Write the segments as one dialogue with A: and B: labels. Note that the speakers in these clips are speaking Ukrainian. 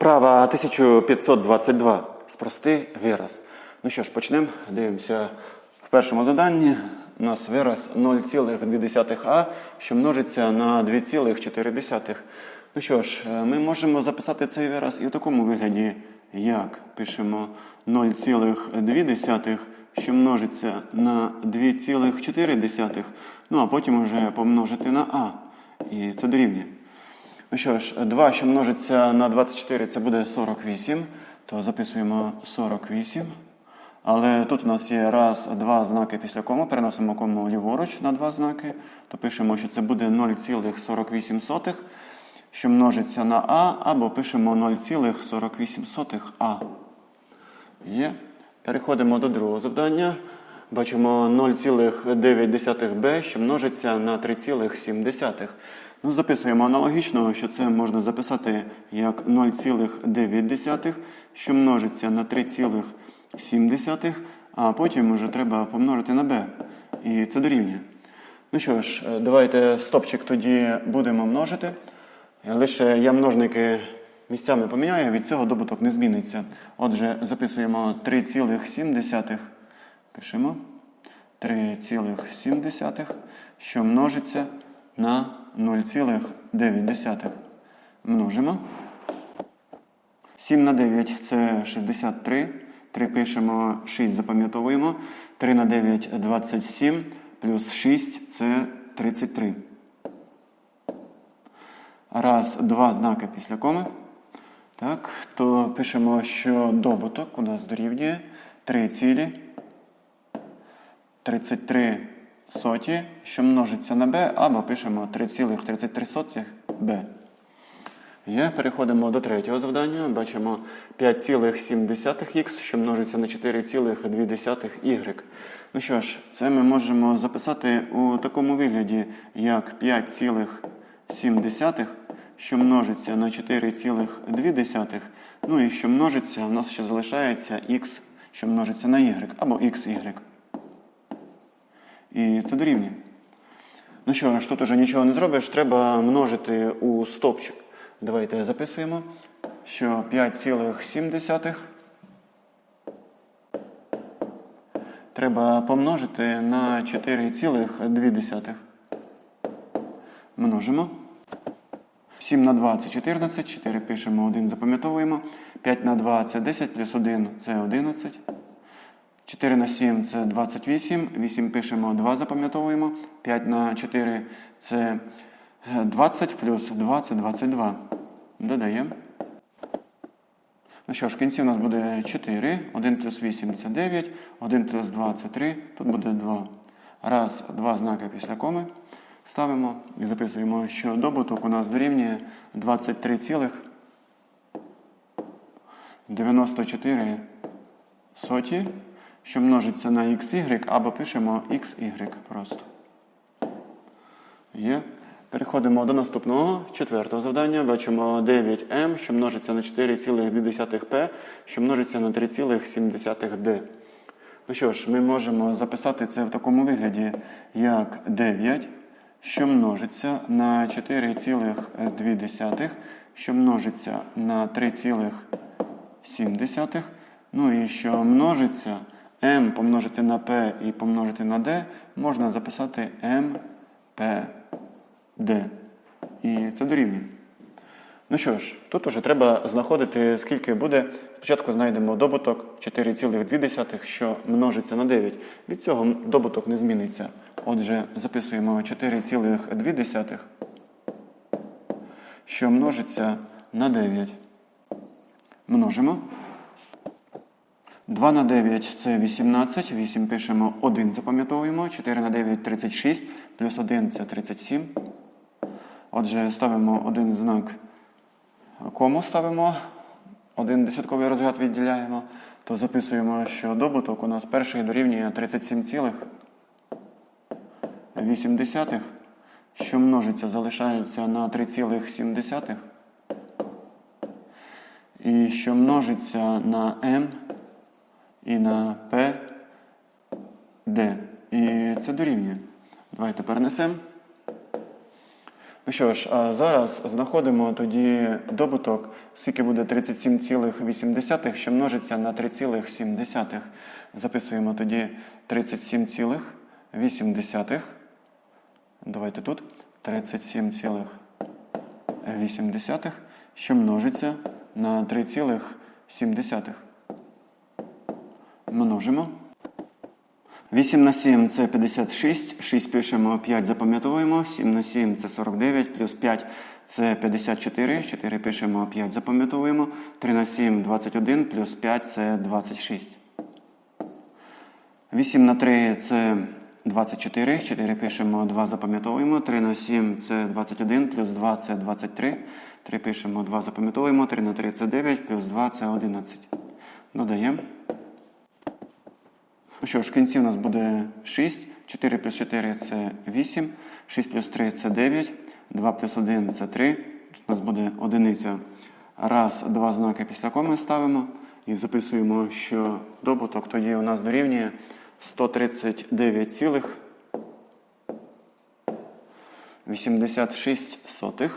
A: Вправа 1522. Спрости вираз. Ну що ж, почнемо. Дивимося в першому заданні. У нас вираз 0,2а, що множиться на 2,4. Ну що ж, е, ми можемо записати цей вираз і в такому вигляді, як пишемо 0,2, що множиться на 2,4, ну а потім вже помножити на а. І це дорівнює. Ну що ж, 2, що множиться на 24, це буде 48. То записуємо 48. Але тут у нас є раз, два знаки після кому. Переносимо кому ліворуч на два знаки. То пишемо, що це буде 0,48, що множиться на А, або пишемо 0,48а. Є. Переходимо до другого завдання. Бачимо 0,9b, що множиться на 3,7. Ну, записуємо аналогічно, що це можна записати як 0,9, що множиться на 3,7, а потім вже треба помножити на b. І це дорівнює. Ну що ж, е, давайте стопчик тоді будемо множити. Лише я множники місцями поміняю, від цього добуток не зміниться. Отже, записуємо 3,7. Пишемо 3,7, що множиться на 0,9. Множимо. 7 на 9 це 63. 3 пишемо, 6 запам'ятовуємо. 3 на 9 27, плюс 6 це 33. Раз, два знаки після коми. Так, то пишемо, що добуток у нас дорівнює 3 цілі 33 соті, що множиться на b, або пишемо 3,33 b. Є, переходимо до третього завдання. Бачимо 5,7х, що множиться на 4,2y. Ну що ж, це ми можемо записати у такому вигляді, як 5,7, що множиться на 4,2. Ну і що множиться, у нас ще залишається х, що множиться на y, або xy. І це дорівнює. Ну що ж, тут уже нічого не зробиш, треба множити у стопчик. Давайте записуємо, що 5,7 треба помножити на 4,2. Множимо. 7 на 2 це 14, 4 пишемо, 1 запам'ятовуємо. 5 на 2 це 10, плюс 1 це 11. 4 на 7 це 28, 8 пишемо, 2 запам'ятовуємо. 5 на 4 це 20, плюс 2 це 22. Додаємо. Ну що ж, в кінці у нас буде 4, 1 плюс 8 це 9, 1 плюс 2 це 3, тут буде 2. Раз, два знаки після коми. Ставимо і записуємо, що добуток у нас дорівнює 23,94 соті, що множиться на xy, або пишемо xy просто. Є. Переходимо до наступного четвертого завдання. Бачимо 9m, що множиться на 4,2p, що множиться на 3,7d. Ну що ж, ми можемо записати це в такому вигляді, як 9, що множиться на 4,2, що множиться на 3,7. Ну і що множиться m помножити на p і помножити на d, можна записати mp. D. І це дорівнює. Ну що ж, тут вже треба знаходити, скільки буде. Спочатку знайдемо добуток 4,2, що множиться на 9. Від цього добуток не зміниться. Отже, записуємо 4,2, що множиться на 9. Множимо. 2 на 9 це 18. 8 пишемо 1, запам'ятовуємо. 4 на 9 36, плюс 1 це 37. Отже, ставимо один знак кому ставимо, один десятковий розряд відділяємо, то записуємо, що добуток у нас перший дорівнює 37,8, що множиться, залишається на 3,7. І що множиться на n і на p, d. І це дорівнює. Давайте перенесемо. Ну що ж, а зараз знаходимо тоді добуток, скільки буде 37,8, що множиться на 3,7. Записуємо тоді 37,8. Давайте тут 37,8, що множиться на 3,7. Множимо. 8 на 7 це 56, 6 пишемо, 5 запам'ятовуємо, 7 на 7 це 49, плюс 5 це 54, 4 пишемо, 5 запам'ятовуємо, 3 на 7 21, плюс 5 це 26. 8 на 3 це 24, 4 пишемо, 2 запам'ятовуємо, 3 на 7 це 21, плюс 2 це 23, 3 пишемо, 2 запам'ятовуємо, 3 на 3 це 9, плюс 2 це 11. Додаємо. Що ж, в кінці у нас буде 6, 4 плюс 4 це 8, 6 плюс 3 це 9, 2 плюс 1 це 3. Тут у нас буде одиниця. Раз, два знаки після коми ставимо і записуємо, що добуток тоді у нас дорівнює 139,86.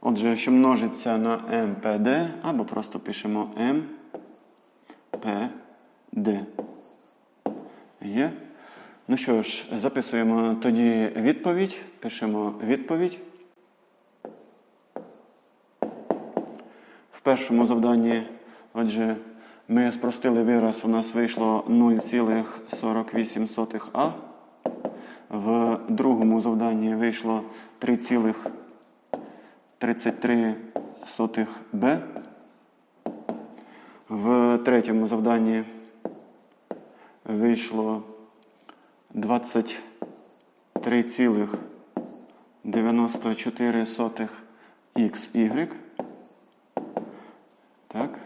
A: Отже, що множиться на МПД, або просто пишемо МПД. Є. Ну що ж, записуємо тоді відповідь. Пишемо відповідь. В першому завданні, отже, ми спростили вираз, у нас вийшло 0,48А. В другому завданні вийшло 3,33Б. В третьому завданні вийшло 23,94xy. Так.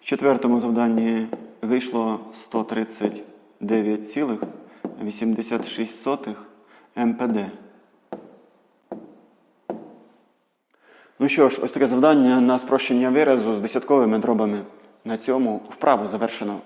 A: В четвертому завданні вийшло 139,86 МПД. Ну що ж, ось таке завдання на спрощення виразу з десятковими дробами. На цьому вправу завершено.